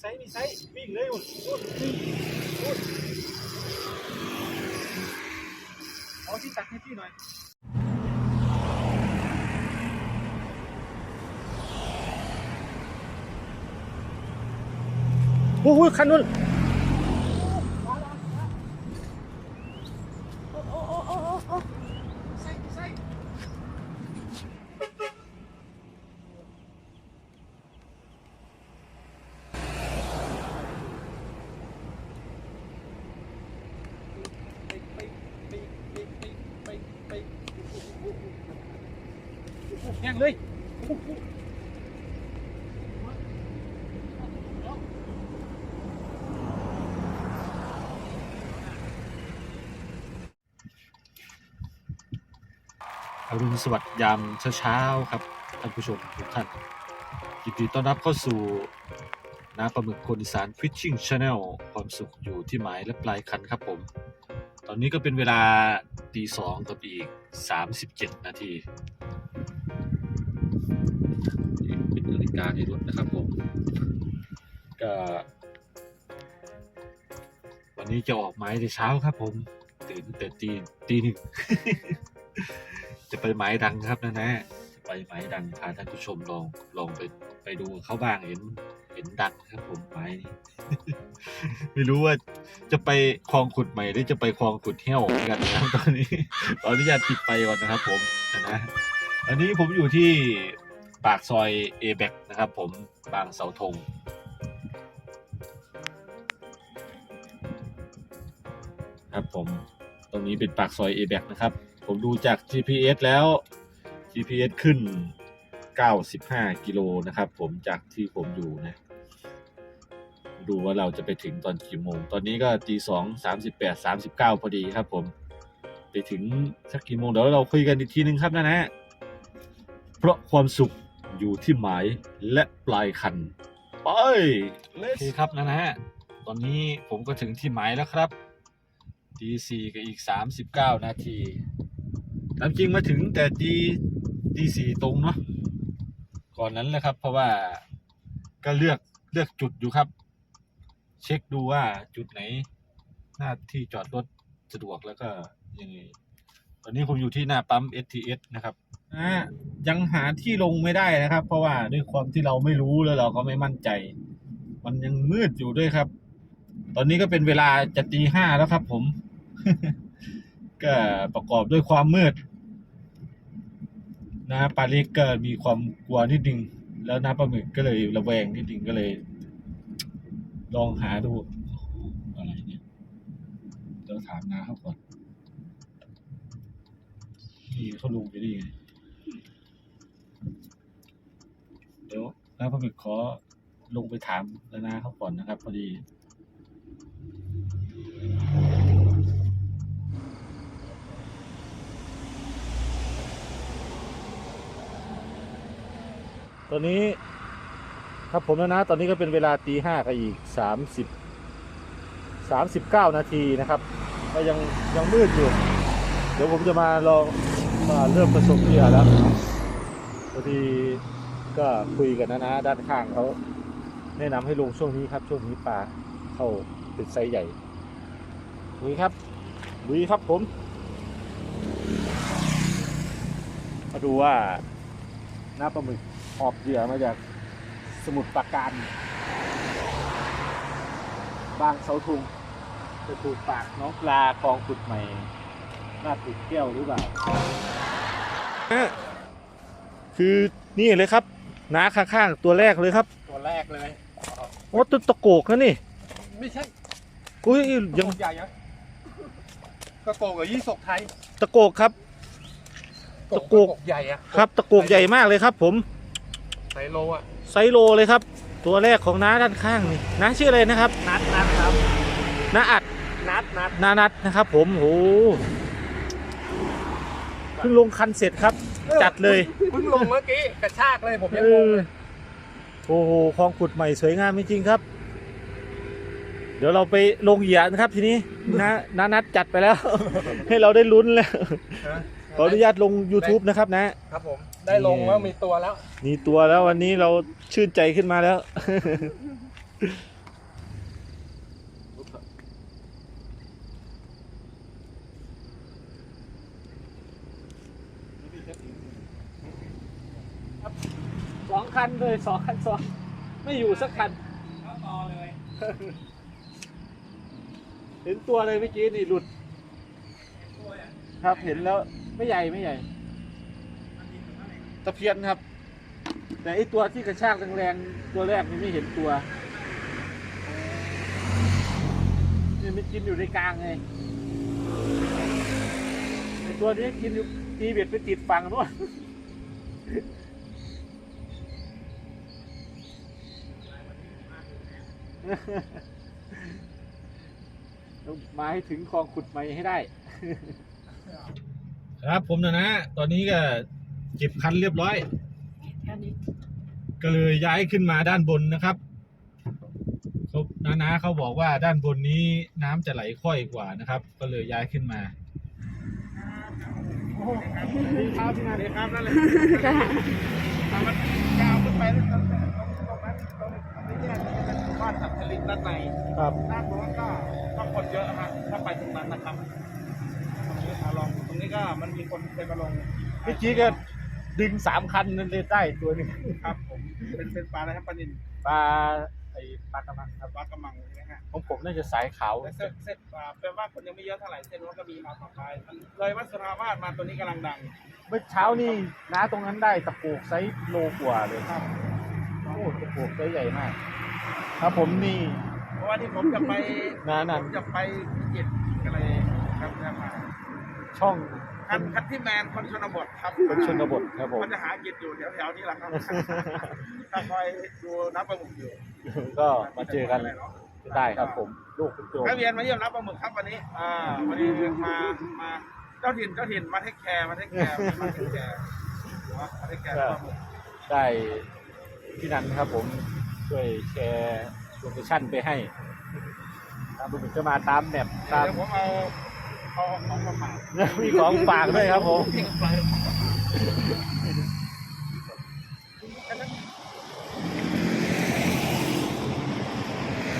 ไซส์มีไซส์วิ่งเลยหมดนู่นหุ่นหุ่นเอาที่ตักให้พี่หน่อยโอ้โหคันนู้น แย่งเลยอรุณสวัสดิ์ยามเช้าๆครับท่านผู้ชมทุกท่านยินดีต้อนรับเข้าสู่น้าปลาหมึกคนอีสาน Fishing Channel ความสุขอยู่ที่หมายและปลายคันครับผม ตอนนี้ก็เป็นเวลาตีสองกับอีก 37 นาที เป็นนาฬิกาในรถนะครับผมก็วันนี้จะออกไม้แต่เช้าครับ ผมตื่นแต่ตีตีหนึ่งจะไปไม้ดังครับนะนะไปไม้ดังพาท่านผู้ชมลองลองไปไปดูเขาบ้างเห็นเห็นดังครับผมไม้นี้ไม่รู้ว่าจะไปคลองขุดใหม่หรือจะไปคลองขุดเหี้ยวกันนะครับตอนนี้ตอนนี้ญาตปิดไปก่อนนะครับ ผมนะนะอันนี้ผมอยู่ที่ ปากซอยเอแบกนะครับผมบางเสาธงครับผมตรงนี้เป็นปากซอย a b a c นะครับ ผมดูจาก GPS แล้ว GPS ขึ้น 95 กิโลนะครับ ผมจากที่ผมอยู่นะดูว่าเราจะไปถึงตอนกี่โมง ตอนนี้ก็ตีสองสามสิบแปดสามสิบเก้าพอดีครับผม ไปถึงสักกี่โมงเดี๋ยวเราคุยกันอีกทีนึงครับนะนะ เพราะความสุข อยู่ที่หมายและปลายคัน ไป โอเคครับนะนะตอนนี้ผมก็ถึงที่หมายแล้วครับตีสี่กับอีกสามสิบเก้านาทีตามจริงมาถึงแต่ตีตีสี่ตรงเนาะ ก่อนนั้นแหละครับ เพราะว่าก็เลือกเลือกจุดอยู่ครับ เช็คดูว่าจุดไหน หน้าที่จอดรถสะดวกแล้วก็ยังไง ตอนนี้ผมอยู่ที่หน้าปั๊ม STS นะครับอ่ายังหาที่ลงไม่ได้นะครับ เพราะว่าด้วยความที่เราไม่รู้แล้วเราก็ไม่มั่นใจ มันยังมืดอยู่ด้วยครับ ตอนนี้ก็เป็นเวลาจะตีห้าแล้วครับ ผม ก็ประกอบด้วยความมืด นะปลาเล็กก็มีความกลัวนิดนึงแล้วน้าปลาหมึกก็เลยระแวงนิดนึงก็เลย ลองหาดูอะไรเนี่ยเดี๋ยวถามน้าเขาก่อน นี่เขาลงไปได้ไง เดี๋ยวน้าปลาหมึกขอลงไปถามแล้วน้าเขาก่อนนะครับ พอดีตอนนี้ครับผมนะนะ ตอนนี้ก็เป็นเวลาตีห้ากับอีกสามสิบสามสิบเก้านาทีนะครับ ก็ยังยังมืดอยู่ เดี๋ยวผมจะมาลอง มาเริ่มผสมเหยื่อแล้วพอดีก็คุยกันนะนะด้านข้างเขาแนะนำให้ลงช่วงนี้ครับ ช่วงนี้ปลาเข้าเป็นไซส์ใหญ่ลุยครับลุยครับผมมาดูว่าหน้าปลาหมึกออกเหยื่อมาจากสมุทรปราการ บางเสาทุงจะถูกปากน้องปลาคลองขุดใหม่ หน้าติดแก้วหรือเปล่าคือนี่เลยครับน้าข้างๆตัวแรกเลยครับ ตัวแรกเลยโอ้ตัวตะโกกนะนี่ ไม่ใช่อุ้ยยังใหญ่ยังกระโกกกับยี่สกไทยตะโกกครับตะโกกใหญ่อะครับ ตะโกกใหญ่มากเลยครับ ผมไซโลอะไซโลเลยครับ ตัวแรกของน้าด้านข้างนี่น้าชื่ออะไรนะครับ นัดนัดครับน้าอัดนัดนัดนานัดนะครับ ผมโห เพิ่งลงคันเสร็จครับ จัดเลยเพิ่งลงเมื่อกี้กระชากเลยผมยังเองงอเลยโอ้โหคลองขุดใหม่สวยงามจริงๆครับ เดี๋ยวเราไปลงเหยียนะครับทีนี้นะนานัดจัดไปแล้ว ให้เราได้ลุ้นแล้วฮะขออนุญาตลง YouTube นะครับนะ ครับผมได้ลงแล้วมีตัวแล้ว มีตัวแล้ววันนี้เราชื่นใจขึ้นมาแล้ว สอง คันเลยสองคันสองไม่อยู่สักคันต่อเลย เห็นตัวเลยเมื่อกี้นี่หลุด ครับเห็นแล้วไม่ใหญ่ไม่ใหญ่ ตะเพียนครับ แต่ไอตัวที่กระชากแรงๆตัวแรกนี่ไม่เห็นตัวนี่มันกินอยู่ในกลางไงไอตัวนี้กินอยู่ตีเบ็ดไปติดฝั่งนู้น ต้องมาให้ถึงคลองขุดไม้ให้ได้ ครับผมนะนะ ตอนนี้ก็เก็บคันเรียบร้อย ก็เลยย้ายขึ้นมาด้านบนนะครับเขานานาเขาบอกว่าด้านบนนี้น้ำจะไหลค่อยกว่านะครับ ก็เลยย้ายขึ้นมาดีครับพี่นาเดครับนั่นเลยมันยาวขึ้นไปแล้วตรงนั้นตรงนั้นตรงนี้ไม่แยกนี่จะเป็น บ้านสัตว์ผลิตด้านในครับด้านโน้นก็ก็คนเยอะนะฮะถ้าไปตรงนั้นนะครับตรงนี้มาลองตรงนี้ก็มันมีคนเคยมาลงเมื่อกี้ก็ดึงสามคันนั่นเลยได้ตัวหนึงครับผมเป็นเป็นปลาอะไรครับปลานินปลาไอ้ปลากระมังครับปลากระมังนะฮะของผมน่าจะสายขาวแต่เส้นเส้นปลาแปลว่าคนยังไม่เยอะเท่าไหร่เส้นนู้นก็มีมาต่อไปมันเลยวัดสุราวาสมาตัวนี้กำลังดัง เมื่อเช้านี่น้าตรงนั้นได้ตะปูกไซส์โลกว่าเลยครับโอ้ตะปูกไซส์ใหญ่มาก ครับผมนี่ เพราะว่าที่ผมจะไปน้าผนั่นมจะไปพิจิตรก็เลยครับจะมาช่องคันคันที่แมนคนชนบทครับคนชนบทครับผมมันจะหากินอยู่แถวๆนี้แหละครับถ้าคอยดูนับปลาหมึกอยู่ก็มาเจอกันได้ครับผมลูกคุณโจแวะเวียนมาเยี่ยมนับปลาหมึกครับวันนี้ อ่าวันนี้มามาเจ้าถิ่นเจ้าถิ่นมาเทคแคร์มาเทคแคร์มาเทคแคร์เนาะมาเทคแคร์ปลาหมึกได้พี่นันครับผม ช่วยแชร์โลเคชั่นไปให้ตามดูจะมาตามแมปตาม เดี๋ยวผมเอาเอาของมาฝาก มีของฝากด้วยครับผม ทิ้งไป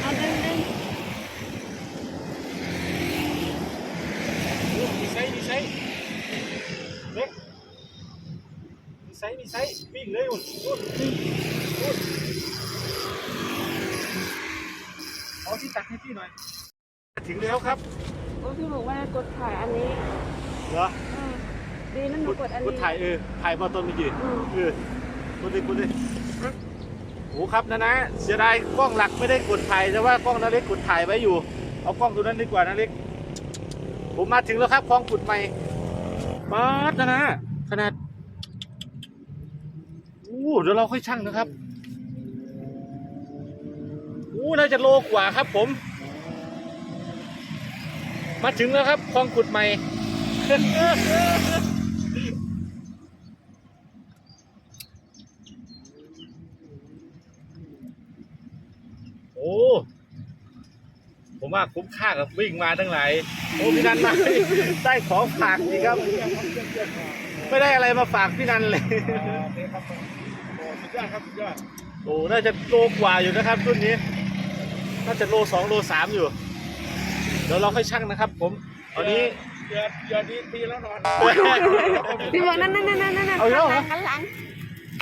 เอาดึงดึง มีไซส์มีไซส์เล็กมีไซส์มีไซส์วิ่งเลยอุ่นอุ่นอุ่น เอาที่ตักให้พี่หน่อย ถึงแล้วครับโอ้พี่บอกว่ากดถ่ายอันนี้เหรอเออดีนั่นหนูกดอันกนี้ดถ่ายเออถ่ายมาต้นเมื่อกี้อืมเออกดเลยกดเลยโอ้ครับนะนะเสียดายกล้องหลักไม่ได้กดถ่ายแต่ว่ากล้องนาเล็กกดถ่ายไว้อยู่ เอากล้องตัวนั้นดีกว่านาเล็ก ผมมาถึงแล้วครับคลองขุดใหม่มาดนะนะขนาดอู้เดี๋ยวเราค่อยชั่งนะครับ อู้น่าจะโลกว่าครับผม มาถึงแล้วครับคลองขุดใหม่ โอ้ ผมว่าคุ้มค่ากับวิ่งมาทั้งหลาย โอ้พี่นันมา ได้ของฝากดีครับ ไม่ได้อะไรมาฝากพี่นันเลยอ่าโอเคครับผมโอ้สุดยอดครับสุดยอดโอ้ น่าจะโลกว่าอยู่นะครับรุ่นนี้ น่าจะโลสองโลสามอยู่ เดี๋ยวเราค่อยชั่งนะครับ ผมตอนนี้ เดือนเดือนนี้ปีแล้วนอนพี่บอกนั่นนั่นนั่นนั่นนั่นเอาอีกแล้วเหรอ หันหลัง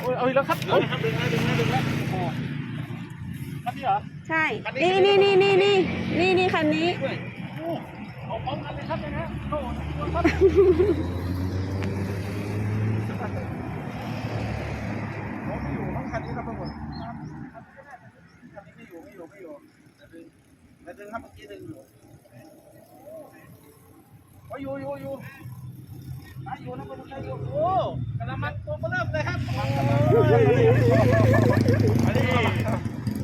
โอ้ยเอาอีกแล้วครับเอาเอาละครับดึงแล้วดึงแล้วดึงแล้วโอ้ครับนี่เหรอ ใช่นี่นี่นี่นี่นี่นี่นี่คันนี้ ด้วยโอ้เอาพร้อมกันเลยครับนะฮะโอ้โหครับ ผมไม่อยู่ทั้งคันนี้ครับทุกคนคันนี้ไม่อยู่ไม่อยู่ไม่อยู่แต่ดึง แต่ดึงครับเมื่อกี้ดึงอยู่โอ้ยอยู่อยู่อยู่ได้อยู่นะคุณได้อยู่โอ้กระมังตัวเบเริ่มเลยครับโอ้ยพอดี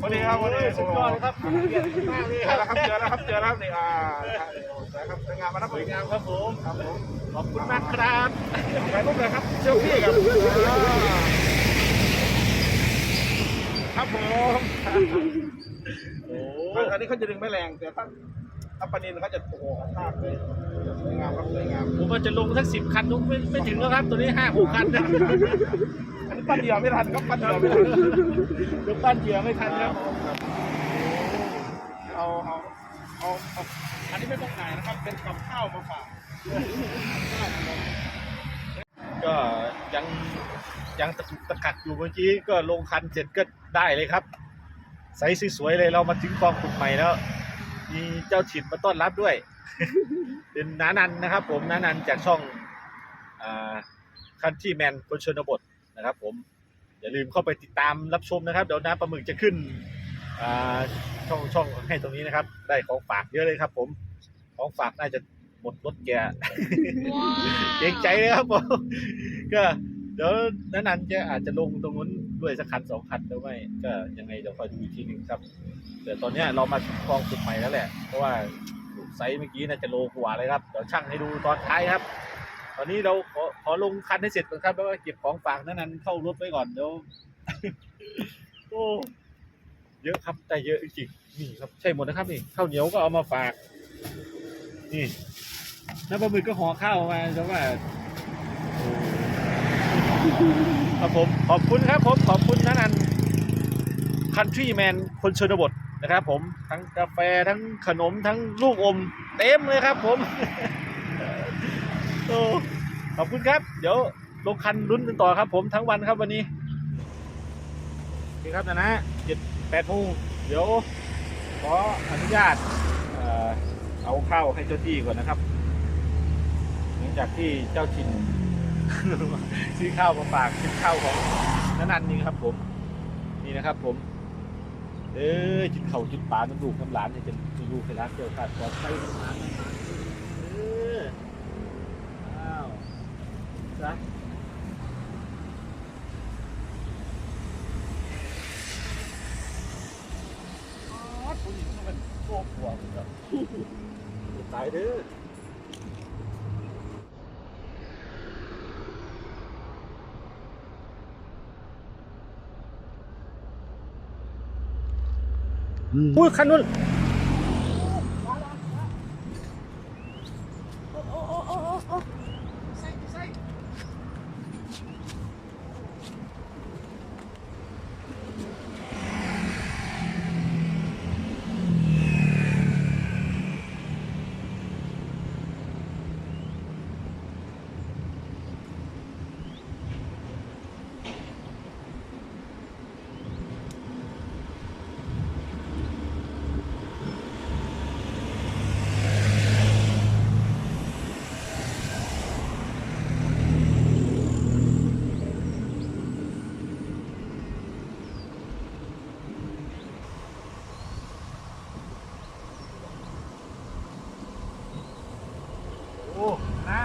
พอดีครับพอดีสุดยอดครับเกียรติมากเลยเจคอรับแล้วครับเจอแล้วครับเจอแล้วครับนี่อ่าใช่ครับสวยงามมาแล้วสวยงามครับผมครับผมขอบคุณมากครับถ่ายรูปเลยครับเซลฟี่ครับ ครับผมโอ้อันนี้เขาจะดึงไม่แรงแต่ถ้าถ้าปลานินเขาจะโอ้โหมากเลยสวยงามครับสวยงามผมว่าจะลงสักสิบคันนุกไม่ไม่ถึงแล้วครับ ตัวนี้ห้าหกคันนะอันนี้ปั้นเดียวไม่ทันครับปั้นเดียวไม่ทันเดี๋ยวปั้นเหยื่อไม่ทันครับครับเอาเอาเอาเอาอันนี้ไม่ต้องขายนะครับ เป็นกับข้าวมาฝาก ก็ยังยังตะกุกตะกักอยู่เมื่อกี้ก็ลงคันเสร็จก็ได้เลยครับ ใสสวยๆเลยเรามาถึงกองขุดใหม่แล้ว มีเจ้าถิ่นมาต้อนรับด้วย เป็นน้านันนะครับ ผมน้านันจากช่องคันที่แมนคนชนบทนะครับ ผมอย่าลืมเข้าไปติดตามรับชมนะครับ เดี๋ยวน้าปลาหมึกจะขึ้นช่องช่องให้ตรงนี้นะครับ ได้ของฝากเยอะเลยครับ ผมของฝากน่าจะ ดรถแกเกรงใจเลยครับผมก็เดี๋ยวนั้นนันจะอาจจะลงตรงนู้นด้วยสักคันสองคันหรือไม่ก็ยังไงเดี๋ยวคอยดูอีกทีหนึ่งครับ แต่ตอนเนี้ยเรามาถึงกองสุดใหม่แล้วแหละ เพราะว่าไซส์เมื่อกี้น่าจะโลกว่าเลยครับเดี๋ยวช่างให้ดูตอนท้ายครับ ตอนนี้เราขอขอลงคันให้เสร็จก่อนครับแล้วก็เก็บของฝากนั้นนันเข้ารถไว้ก่อนเดี๋ยวโอ้เยอะครับแต่เยอะจริงๆนี่ครับใช่หมดนะครับนี่ข้าวเหนียวก็เอามาฝาก นี่ น้ำปลาหมึกก็ห่อข้าวมาแต่ว่าครับผมขอบคุณครับผมขอบคุณนันอันคันทรีแมนคนชนบทนะครับ ผมทั้งกาแฟทั้งขนมทั้งลูกอม เต็มเลยครับ ผมโอ้ขอบคุณครับ เดี๋ยวลงคันลุ้นกันต่อครับ ผมทั้งวันครับวันนี้โอเคครับนะนะเจ็ดแปดโมงเดี๋ยวขออนุญาตเอ่อเอาข้าวให้เจ้าที่ก่อนนะครับ หลังจากที่เจ้าถิ่น ซื้อข้าวมาฝากเป็นข้าวของนันนันนี่ครับผม นี่นะครับผม เอ้ยกินข้าวกินปลาน้ำลูกน้ำหลานให้เป็นมีลูกให้ร้านเกี่ยวขาดปลอดภัยน้ำหลานเอออ้าวจ้ะอ๋อผู้หญิงนี่มันโคกหัวผมครับตายเด้อ อุ้ยคันนู้นโอ้นะ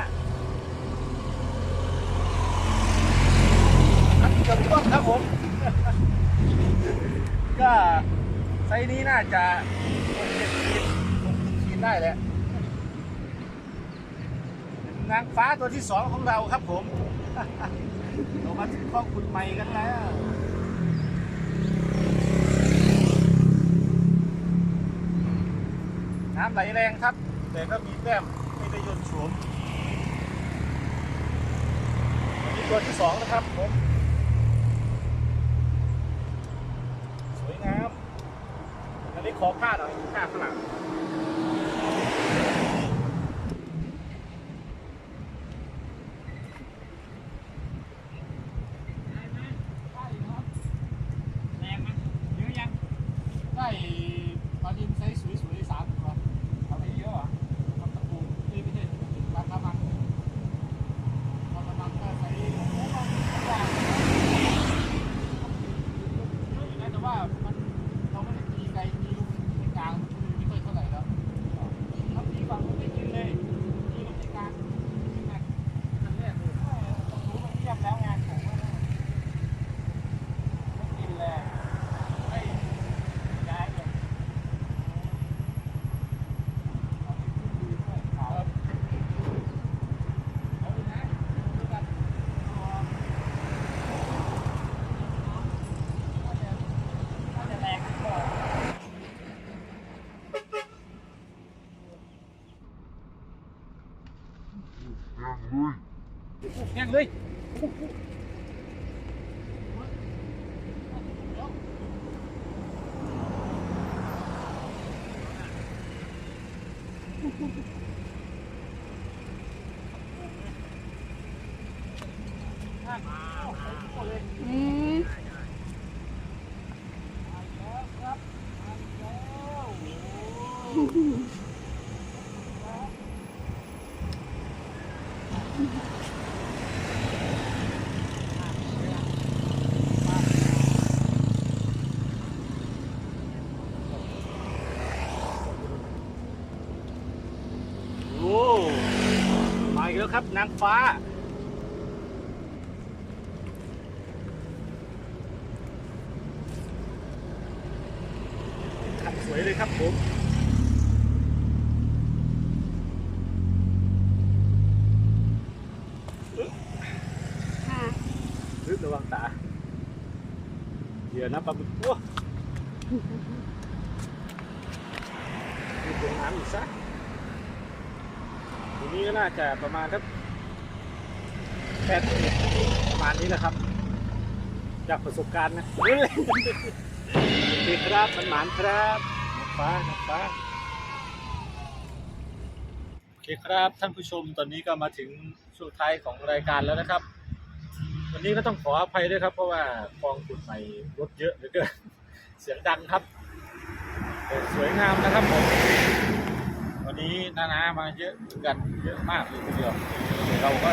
อันเกือบท่วมครับผม ก็ไซส์นี้น่า จะกเจ็ดขีดหกขีดได้แหละนางฟ้าตัวที่สองของเราครับผม เรามาถึงข้อคุณใหม่กันแล้วน้ำไหลแรงครับ แต่ก็มีแต้มไม่ได้ยนต์สวมอันนี้ตัวที่สองนะครับผม สวยงาม อันนี้ ขอผ้าหน่อยผ้าข้างหลังได้ปลาดินไซส์สวยๆสามตัวเอาไปเยอะอะทำตะปูนี่ไม่ใช่ปลากระมังปลากระมังก็ไซส์โอ้โหกว้างเยอะอยู่นะแต่ว่ามันเราไม่ได้ตีไกลตีลูกในกลางมันไม่ค่อยเท่าไหร่แล้วถ้าตีฝั่งมันไม่กินเลยตีลงในกลางนี่ไงอันแรกเลยต้องรู้มันเทียบแล้วไงผมว่าไม่กินเลยไม่ย้ายเลย ครับเอาดูนะดูกันน่าจะแรงกว่า แห้งเลย อืม โอ้มาอีกแล้ว ครับ นางฟ้า สวยเลยครับผม ค่ะ รึระวังตา เดี๋ยวนะปลาบึกโอ้ดูตรงน้ำอีกซะทีนี้ก็น่า จะประมาณสักแปดประมาณนี้แหละครับ จากประสบการณ์นะเฮ้ยโอเคครับมันหมานครับนักฟ้านักฟ้าโอเคครับท่านผู้ชมตอนนี้ก็มาถึงช่วงท้ายของรายการแล้วนะครับ วันนี้ก็ต้องขออภัยด้วยครับ เพราะว่าคลองขุดใหม่รถเยอะเหลือเกินเสียงดังครับแต่สวยงามนะครับผม วันนี้นานามาเยอะกันเยอะมากเลยทีเดียวเราก็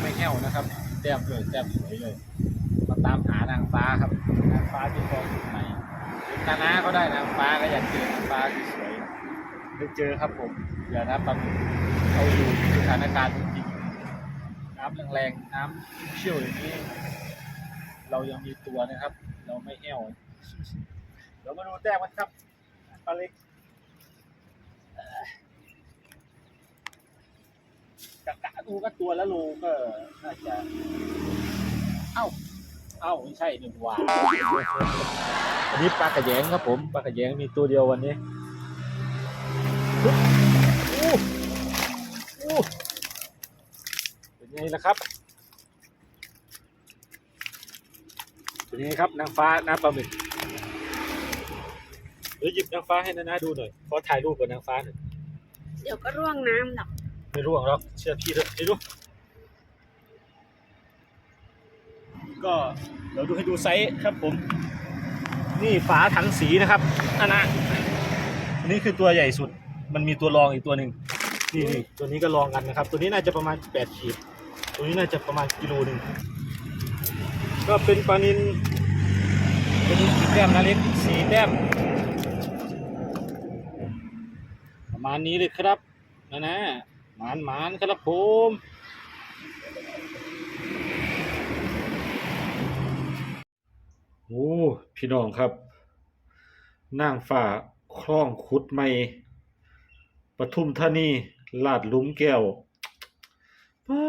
ไม่แห้วนะครับแต้มเลยแต้มสวยเลยมาตามหานางฟ้าครับนางฟ้าที่คลองขุดใหม่นานาก็ได้นางฟ้าก็อยากเจอนางฟ้าที่สวยได้เจอครับผมเดี๋ยวนะปลาหมึกเอาอยู่สถานการณ์จริงๆน้ำแรงๆน้ำเชี่ยวอย่างนี้ เรายังมีตัวนะครับ เราไม่แห้วเดี๋ยวมาดูแต้มกันครับปลาเล็กเอ่อ กะกะดูก็ตัวละโลก็น่าจะเอ้าเอ้าไม่ใช่หนึ่งวาอันนี้ปลากระแยงครับผมปลากระแยงมีตัวเดียววันนี้เป็นไงล่ะครับเป็นไงครับนางฟ้าน้ำปลาหมึกเดี๋ยวหยิบนางฟ้าให้นานาดูหน่อยขอถ่ายรูปกับนางฟ้าหน่อยเดี๋ยวก็ร่วงน้ำหรอก ไม่ร่วงหรอกเชื่อพี่เถอะให้ดูก็เดี๋ยวดูให้ดูไซส์ครับผม นี่ฝาถังสีนะครับนานาอันนี้คือตัวใหญ่สุด มันมีตัวรองอีกตัวหนึ่งนี่นี่ตัวนี้ก็รองกันนะครับ ตัวนี้น่าจะประมาณแปดขีด ตัวนี้น่าจะประมาณกิโลหนึ่งก็เป็นปลานินเป็นกี่แต้มนะเล็กสีแต้มประมาณนี้เลยครับนะนะ หมานหมานครับผมโอ้พี่น้องครับนางฝ่าคล้องขุดไม่ปทุมธานีลาดหลุมแก้วปา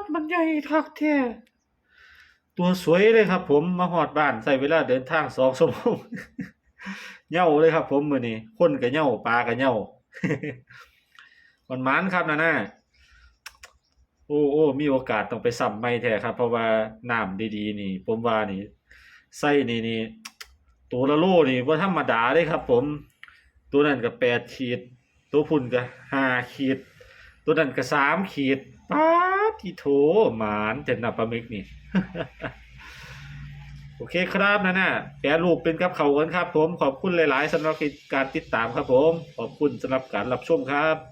ดมันใหญ่ทักแท้ตัวสวยเลยครับผมมาหอดบ้านใส่เวลาเดินทางสองชั่วโมงเหย่าเลยครับผมมือนี้คนกับเหย่าปลากับเหย่า มันมันครับนะน่าโอ้โอ้มีโอกาสต้องไปสัมไม่แท้ครับ เพราะว่าน้ำดีๆ นี่ ผมว่านี่ไส้นี่นี่ตัวละโลนี่ว่าธรรมดาเลยครับ ผม ตัวนั้นก็แปดขีด ตัวพุ่นก็ห้าขีด ตัวนั้นก็สามขีดป้าที่โถหมานเจ็ดนับปลาหมึกนี่โอเคครับนะน่ะแปรรูปเป็นกับเขากันครับ ผมขอบคุณหลาย ๆสำหรับการติดตามครับ ผม ขอบคุณสำหรับการรับชมครับ